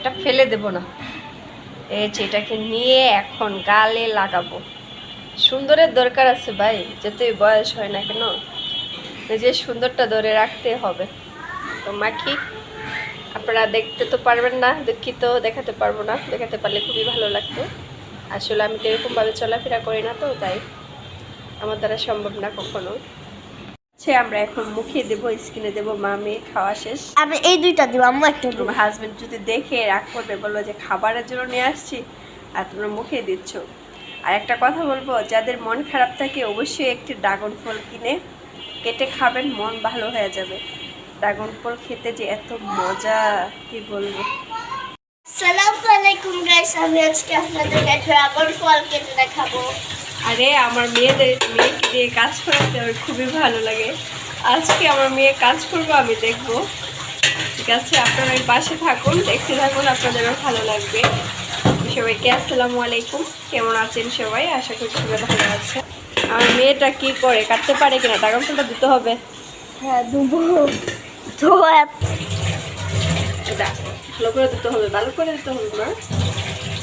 এটা ফেলে দেব না। এই যে এটাকে নিয়ে এখন গালে লাগাবো। সুন্দরের দরকার আছে ভাই, যতই বয়স হয় না কেন, নিজের সুন্দরটা ধরে রাখতে হবে। তো মাখি, আপনারা দেখতে তো পারবেন না, দুঃখিত, দেখাতে পারব না, দেখাতে পারলে খুবই ভালো লাগতো। আসলে আমি তো এরকমভাবে চলাফেরা করি না তো, তাই। আমার দ্বারা সম্ভব না কখনো। সে আমরা এখন মুখে দেবো স্কিনে দেবো মা মেয়ে খাওয়া শেষ। আমি এই দুইটা দিব আম্মু একটা দিব। তোমার হাজবেন্ড যদি দেখে রাগ করবে বলব যে খাবারের জন্য নিয়ে আসছি আর তোমরা মুখে দিচ্ছ। আর একটা কথা বলব যাদের মন খারাপ থাকে অবশ্যই একটি ড্রাগন ফল কিনে কেটে খাবেন মন ভালো হয়ে যাবে। ড্রাগন ফল খেতে যে এত মজা কি বলব? সালামু আলাইকুম গাইস আমি আজকে আপনাদের ড্রাগন ফল কেটে দেখাবো। আরে আমার মেয়েদের মেয়েকে দিয়ে কাজ করাতে আমার খুবই ভালো লাগে। আজকে আমার মেয়ে কাজ করব আমি দেখব। ঠিক আছে আপনারা ওই পাশে থাকুন দেখতে থাকুন আপনাদেরও ভালো লাগবে। সবাইকে আসসালামু আলাইকুম। কেমন আছেন সবাই? আশা করি সবাই ভালো আছে আমার মেয়েটা কি করে? কাটতে পারে কিনা? টাকা ফুলটা দিতে হবে? হ্যাঁ দুবো। এটা ভালো করে দিতে হবে ভালো করে দিতে হবে না?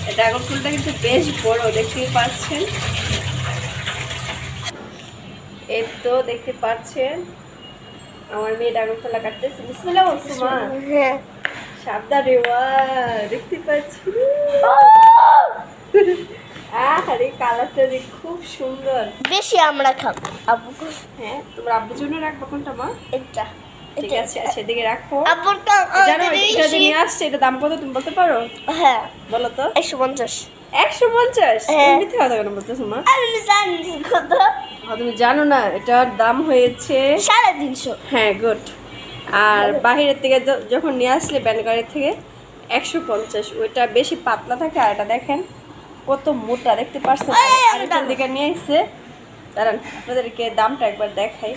এটা ড্রাগন ফুলটা কিন্তু বেশ বড় দেখতেই পাচ্ছেন। এই তো দেখতে পাচ্ছেন আমার মেয়ে ড্রাগন ফুলটা কাটতেছে। বিসমিল্লাহ বলছো মা হ্যাঁ। সাবধানে ওয়া দেখতে পাচ্ছি। আরে কালারটা যে খুব সুন্দর। বেশি আমরা খাব। আব্বু হ্যাঁ তোমার আব্বুর জন্য রাখব কোনটা মা? এটা। ঠিক আছে আচ্ছা এদিকে রাখো। জানো এটা যে নিয়ে আসছে এটা দাম কত তুমি বলতে পারো? হ্যাঁ। বলো তো। একশো পঞ্চাশ। একশো পঞ্চাশ? হ্যাঁ। মিথ্যে কথা কেন বলতেছো মা। আমি জানি কত। তুমি জানো না এটার দাম হয়েছে সাড়ে তিনশো। হ্যাঁ গুড। আর বাহিরের থেকে যখন নিয়ে আসলে ব্যানগাড়ির থেকে একশো পঞ্চাশ। ওইটা বেশি পাতলা থাকে আর এটা দেখেন কত মোটা দেখতে পারছেন? আমি দিকে নিয়ে এসছে দাঁড়ান আপনাদেরকে দামটা একবার দেখাই।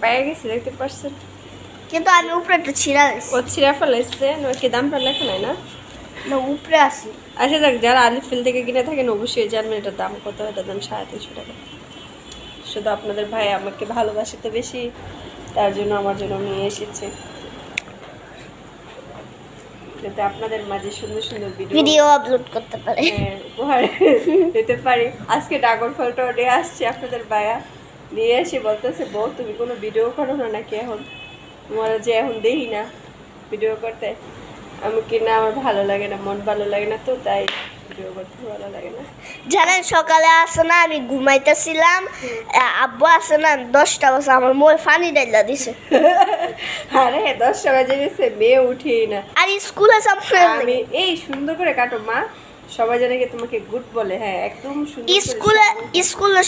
পেয়ে গেছি দেখতে পারছেন? কিন্তু আমি উপরে একটা ছিঁড়া ও ছিঁড়া ফেলেছে কি দামটা লেখা নাই না? না উপরে আসি আচ্ছা যাক যারা আলিফিল থেকে কিনে থাকেন অবশ্যই জানবেন এটার দাম কত এটার দাম সাড়ে তিনশো টাকা। শুধু আপনাদের ভাই আমাকে ভালোবাসে তো বেশি তার জন্য আমার জন্য নিয়ে এসেছে। যাতে আপনাদের মাঝে সুন্দর সুন্দর ভিডিও আপলোড করতে পারে। হ্যাঁ, উপহার দিতে পারি। আজকে ডাগর ফলটাও নিয়ে আসছে আপনাদের বায়া নিয়ে এসে বলতেছে বউ তুমি কোনো ভিডিও করো না নাকি এখন? তোমার যে এখন দেখি না ভিডিও করতে। আমি কি না আমার ভালো লাগে না মন ভালো লাগে না তো তাই ভিডিও করতে ভালো লাগে না। জানেন সকালে আসে না আমি ঘুমাইতেছিলাম আব্বু আসে না দশটা বছর আমার মই ফানি ডাইলা দিছে। আরে দশটা বাজে গেছে মেয়ে উঠেই না। আর স্কুলে সব আমি এই সুন্দর করে কাটো মা। সবাই জানে কি তোমাকে গুড বলে হ্যাঁ একদম স্কুলে স্কুলে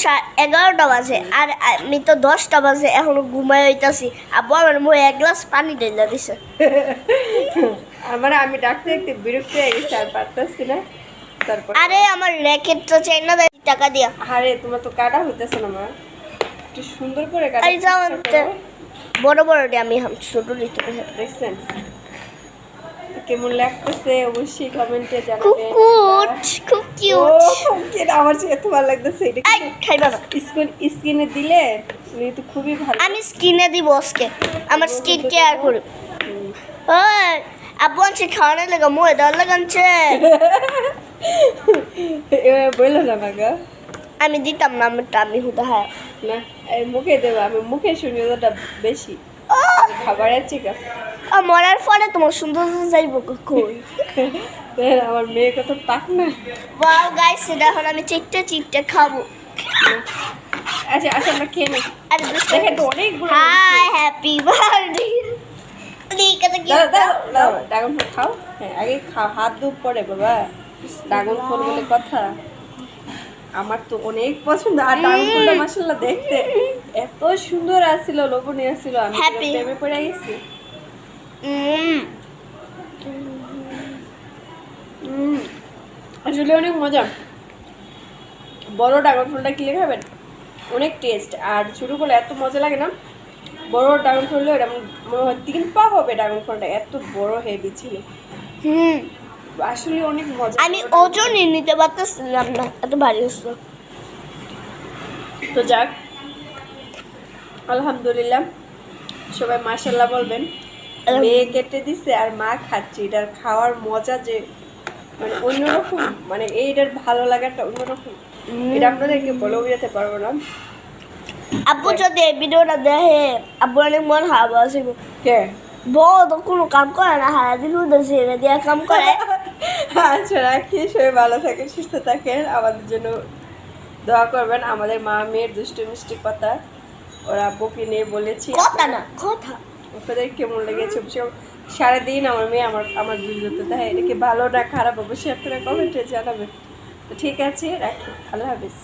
এগারোটা বাজে আর আমি তো দশটা বাজে এখনও ঘুমাই হইতাছি। আব্বু আমার মই এক গ্লাস পানি ডাইলা দিছে। আমার আমি ডাকতে দেখতে বিরক্ত হয়ে গেছি আর পারতেছি না। তারপর আরে আমার র্যাকেটটা চাই না টাকা দিয়া। আরে তোমার তো কাটা হইতেছে না মা। একটু সুন্দর করে কাটা আরে যাও বড় আমি ছোট দিতে দেখছেন? কেমন লাগতেছে? অবশ্যই কমেন্টে খুব জানাবেন। কিউট খুব ও, কিউট আমার কাছে এত ভালো লাগতেছে এটা আই খাইবা না স্কিন স্কিনে দিলে তুমি তো খুবই ভালো। আমি স্কিনে দিব আজকে। আমার স্কিন কেয়ার করি হুম। আব্বু খাওয়ানোর লেগে মই দেওয়ার লেগে আনছে এবার বলল না মাগা আমি দিতাম না আমারটা আমি হুদা হ্যাঁ। না মুখে দেবো আমি মুখে শুনি ওটা বেশি। খাবারের চিকা আর মরার পরে তোমার সুন্দর যাইব কই? আমার মেয়ে কত পাক না। ওয়াও গাইস এটা এখন আমি চিকটে চিকটে খাব। আচ্ছা আচ্ছা আমরা খেয়ে নিই। আর দেখেন তো অনেকগুলো হাই হ্যাপি বার্থডে দিকে কি দাও দাও দাও ড্রাগন ফল খাও। হ্যাঁ আগে খাও হাত ধুপ পরে বাবা। ড্রাগন ফল বলে কথা। আমার তো অনেক পছন্দ। আর ড্রাগন ফলটা মাসাল্লাহ দেখতে এত সুন্দর আসছিল লোভনীয় ছিল আমি প্রেমে পড়ে গেছি। আসলে অনেক মজা। বড় ড্রাগন ফলটা কিনে খাবেন অনেক টেস্ট আর ছোটো করলে এত মজা লাগে না? বড় ড্রাগন ফল এরকম মনে হয় তিন পা হবে ড্রাগন ফলটা এত বড় হেভি ছিল। হুম। আসলে অনেক মজা। আমি ওজনই নিতে পারতেছিলাম না এত ভারী হচ্ছে তো যাক আলহামদুলিল্লাহ সবাই মাশাল্লাহ বলবেন। মেয়ে কেটে দিছে আর মা খাচ্ছে এটার খাওয়ার মজা যে মানে অন্যরকম মানে এইটার ভালো লাগাটা অন্যরকম। এটা আপনাদেরকে বলে যেতে পারব না। আব্বু যদি এই ভিডিওটা দেখে আব্বু অনেক মন খারাপ আছে কে? বউ তো কোনো কাম করে না হারা দিন উঠেছে এটা দিয়ে কাম করে। আচ্ছা রাখি সবাই ভালো থাকেন সুস্থ থাকেন। আমাদের জন্য দোয়া করবেন। আমাদের মা মেয়ের দুষ্টু মিষ্টি কথা। ওরা আব্বুকে নিয়ে বলেছি। কথা না কথা। আপনাদের কেমন লেগেছে সারাদিন আমার মেয়ে আমার আমার ভিডিওতে দেখে এটা কি ভালো না খারাপ? অবশ্যই আপনারা কমেন্টে জানাবেন। তো ঠিক আছে রাখি। আল্লাহ হাফিজ।